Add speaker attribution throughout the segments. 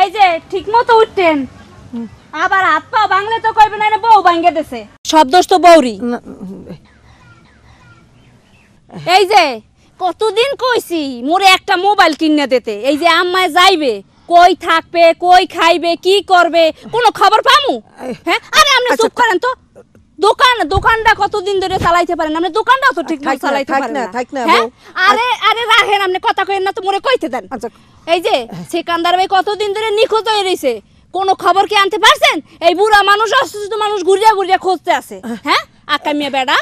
Speaker 1: এই যে ঠিক মতো উঠতেন। আবার হাত পা ভাঙলে তো কইবে না বউ ভাঙে দেছে। সব দোষ তো বউরি এই যে কতদিন কইছি মোরে একটা মোবাইল কিনে দিতে। এই যে আম্মায় যাইবে কই থাকবে কই খাইবে কি করবে কোনো খবর পামু? হ্যাঁ? আরে আপনি
Speaker 2: আচ্ছা,
Speaker 1: চুপ করেন তো। দোকান দোকানটা কতদিন ধরে চালাইতে পারেন আপনি দোকানটাও তো ঠিক
Speaker 2: থাক না,
Speaker 1: চালাইতে পারেন
Speaker 2: না,
Speaker 1: না।
Speaker 2: থাক না,
Speaker 1: হ্যাঁ? আরে আরে রাখেন আপনি কথা কইেন না তো মোরে কইতে দেন।
Speaker 2: আচ্ছা।
Speaker 1: এই যে সেকান্দার ভাই কতদিন ধরে নিখোঁজ হয়ে কোনো খবর কি আনতে পারছেন? এই বুড়া মানুষ অসুস্থ মানুষ ঘুরিয়া ঘুরিয়া খুঁজতে আছে। হ্যাঁ? আকামিয়া বেড়া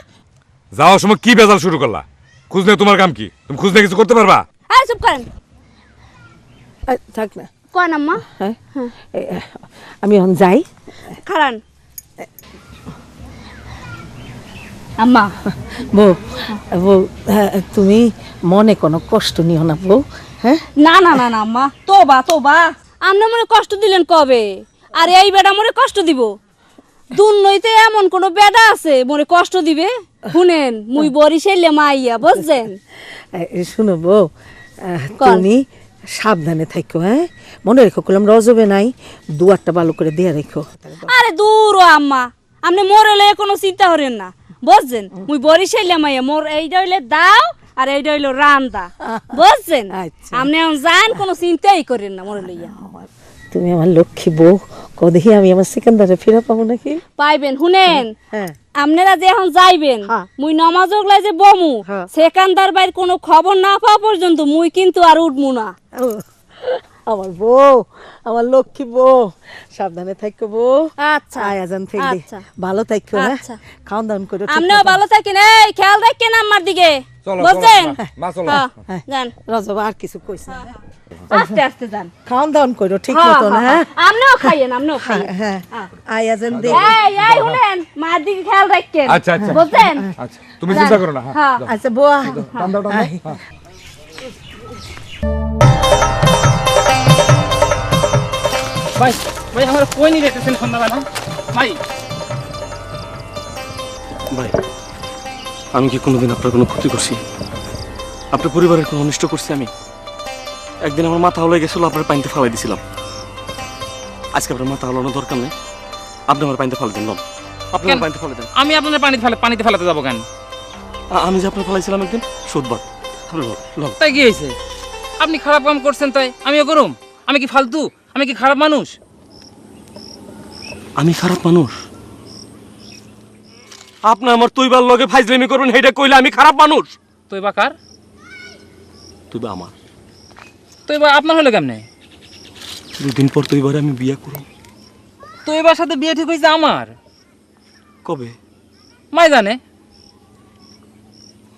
Speaker 3: যাওয়ার সময় কি বেজাল শুরু করলা? খুঁজ নিয়ে তোমার কাম কি? তুমি খুঁজ নিয়ে কিছু করতে পারবা?
Speaker 1: হ্যাঁ চুপ করেন।
Speaker 2: থাক না।
Speaker 1: কন আম্মা?
Speaker 2: হ্যাঁ? আমি এখন যাই।
Speaker 1: খারান আম্মা।
Speaker 2: বউ বউ হ্যাঁ, তুমি মনে কোনো কষ্ট নিও না বউ হ্যাঁ?
Speaker 1: না না না না আম্মা। তোবা তোবা। আপনি মনে কষ্ট দিলেন কবে? আর এই বেটা মনে কষ্ট দিব। দুর্নইতে এমন কোন বেটা আছে মনে কষ্ট দিবে? শুনেন মুই বড়ি বরিশাইলে মাইয়া বুঝছেন?
Speaker 2: শুনো বউ তুমি সাবধানে থাকো হ্যাঁ? মনে রেখো কলম রজবে নাই দুয়ারটা ভালো করে দিয়ে রেখো।
Speaker 1: আরে দূর ও আম্মা। আপনি মরেলে কোনো চিন্তা করেন না। বুঝছেন? মুই বরিশাইলে মাইয়া মোর এইটা হইলে দাও আর এইটা হইল রান্দা। বুঝছেন?
Speaker 2: আচ্ছা।
Speaker 1: আপনি এখন যান কোনো চিন্তাই করেন না মরে লইয়া।
Speaker 2: তুমি আমার লক্ষ্মী বউ কদেহি আমি আমার সেকেন্দারে ফিরে পাবো নাকি?
Speaker 1: পাইবেন শুনেন?
Speaker 2: হ্যাঁ।
Speaker 1: আপনারা যে এখন যাইবেন
Speaker 2: হ্যাঁ।
Speaker 1: মুই নমাজ ওগলাই যে বমু
Speaker 2: হ্যাঁ।
Speaker 1: সেকান্দার বাইর কোনো খবর না পাওয়া পর্যন্ত মুই কিন্তু আর উঠমু না।
Speaker 2: আমার বউ আমার লক্ষ্মী বউ। সাবধানে থাকো বউ।
Speaker 1: আচ্ছা
Speaker 2: আয়াজান থেকে
Speaker 1: আচ্ছা।
Speaker 2: ভালো থাকো হ্যাঁ?
Speaker 1: আচ্ছা।
Speaker 2: খাওয়ান দাওয়ান করো মতো।
Speaker 1: ভালো থাকেন এই খেয়াল রাখেন আমার দিকে।
Speaker 3: চলো,
Speaker 1: বুঝছেন?
Speaker 3: চলো।
Speaker 1: হ্যাঁ, যান।
Speaker 2: রজব আর কিছু কইস না।
Speaker 1: আস্তে আস্তে যান।
Speaker 2: খাওয়ান দাওয়ান করো ঠিক
Speaker 1: হ্যাঁ,
Speaker 2: মতন
Speaker 1: হ্যাঁ,
Speaker 2: হ্যাঁ?
Speaker 1: হ্যাঁ। আপনিও খাইয়েন আপনিও
Speaker 2: হ্যাঁ
Speaker 1: খাইয়েন।
Speaker 2: হ্যাঁ।
Speaker 1: হ্যাঁ।
Speaker 2: আয়াজান দে।
Speaker 1: এই এই শুনেন মার দিকে খেয়াল রাখেন।
Speaker 3: আচ্ছা, আচ্ছা।
Speaker 1: বুঝছেন?
Speaker 3: আচ্ছা। তুমি চিন্তা করো না হ্যাঁ।
Speaker 1: হ্যাঁ।
Speaker 2: আচ্ছা বউ
Speaker 3: দাও, দাও। হ্যাঁ।
Speaker 4: ভাই ভাই আমার কই নিয়ে যেতেছেন সন্ধ্যাবেলা? ভাই।
Speaker 5: ভাই আমি কি কোনোদিন আপনার কোনো ক্ষতি করছি? আপনার পরিবারের কোনো অনিষ্ট করছি আমি? একদিন আমার মাথা হলে গেছিল আপনার পানিতে ফালাই দিছিলাম। আজকে আপনার মাথা হলানোর দরকার নেই। আপনি আমার পানিতে ফালাই দিন লন আপনি পানিতে ফালাই দেন।
Speaker 4: আমি আপনার পানিতে ফেলে পানিতে ফেলাতে যাব কেন?
Speaker 5: আমি যে আপনার ফালাইছিলাম একদিন সোদবাদ
Speaker 4: তাই কি হয়েছে? আপনি খারাপ কাম করছেন তাই? আমিও করুম আমি কি ফালতু? আমি কি খারাপ মানুষ?
Speaker 5: আমি খারাপ মানুষ। আপনি আমার তৈবার লগে ফাইজলামি করবেন সেইটা কইলে আমি খারাপ মানুষ।
Speaker 4: তো এবার কার?
Speaker 5: তুই বা আমার।
Speaker 4: তো এবার আপনার হলো কেমনে?
Speaker 5: দুদিন পর তৈবারে আমি বিয়া করব।
Speaker 4: তো এবার সাথে বিয়ে ঠিক হয়েছে আমার।
Speaker 5: কবে?
Speaker 4: মাই জানে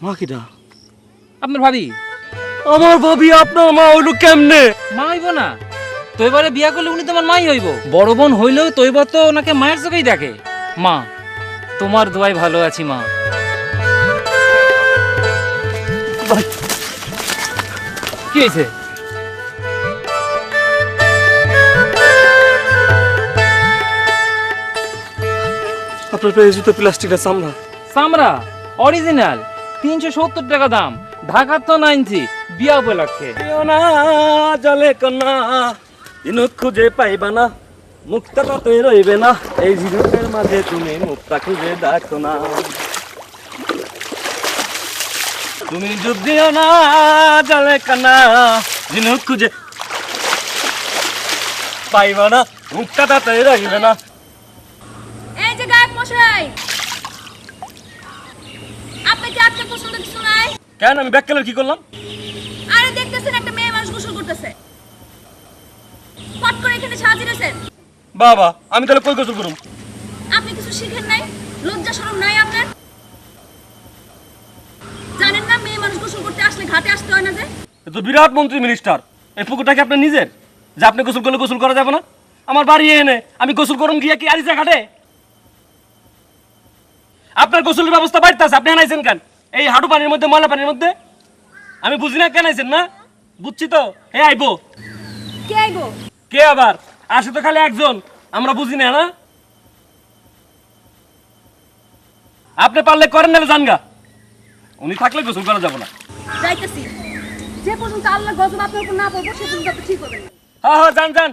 Speaker 5: মা কিটা
Speaker 4: আপনার ভাবি?
Speaker 5: আমার ভাবি আপনার মা হইল কেমনে?
Speaker 4: মা হইব না। তো এবারে বিয়া করলে উনি তোমার মাই হইব। বড় বোন হইলেও তো তো ওনাকে মায়ের চোখেই দেখে। মা তোমার দোয়াই ভালো আছি মা। কি হয়েছে?
Speaker 5: আপনার পেয়ে জুতো প্লাস্টিকের চামড়া।
Speaker 4: চামড়া? অরিজিনাল। তিনশো সত্তর টাকা দাম। ঢাকার তো নাইনছি বিয়া উপলক্ষে।
Speaker 5: জলে কন্যা। খুঁজে পাইবা না মুক্তা তুই রইবে না। এই ঝিনুকের মাঝে তুমি মুক্তা খুঁজে দেখো না। তুমি ডুব দিও না জলে কন্যা ঝিনুক খুঁজে পাইবা না মুক্তা তুই রইবে না।
Speaker 1: এই যে গায়ক মশাই আপনি কি আজকে পছন্দ কিছু নাই?
Speaker 5: কেন আমি ব্যাক কি করলাম
Speaker 1: আরে দেখতেছেন একটা মেয়ে মানুষ গোসল করতেছে
Speaker 5: বাবা আমি তাহলে কই গোসল করুম?
Speaker 1: আপনি কিছু শিখেন নাই? লজ্জা শরম নাই আপনার? জানেন না মেয়ে মানুষ গোসল করতে আসলে ঘাটে আসতে হয় না যে?
Speaker 5: এ তো বিরাট মন্ত্রী মিনিস্টার। এই পুকুরটা কি আপনার নিজের? যে আপনি গোসল করলে গোসল করা যাবে না? আমার বাড়ি এনে আমি গোসল গিয়া কি আরিসা ঘাটে? আপনার গোসলের ব্যবস্থা বাড়িতে আছে আপনি আনাইছেন কেন? এই হাঁটু পানির মধ্যে ময়লা পানির মধ্যে? আমি বুঝি না কেন আইছেন না? বুঝছি তো? হে আইবো।
Speaker 1: কে আইবো?
Speaker 5: কে আবার? আসে তো খালি একজন। আমরা বুঝি না না আপনি পারলে করেন না জানগা উনি থাকলে গোসল করা যাব না।
Speaker 1: যাইতেছি। যে পর্যন্ত আল্লাহ গজব আপনার উপর না পড়ব সে পর্যন্ত ঠিক হবে
Speaker 5: হ্যাঁ হ্যাঁ যান যান।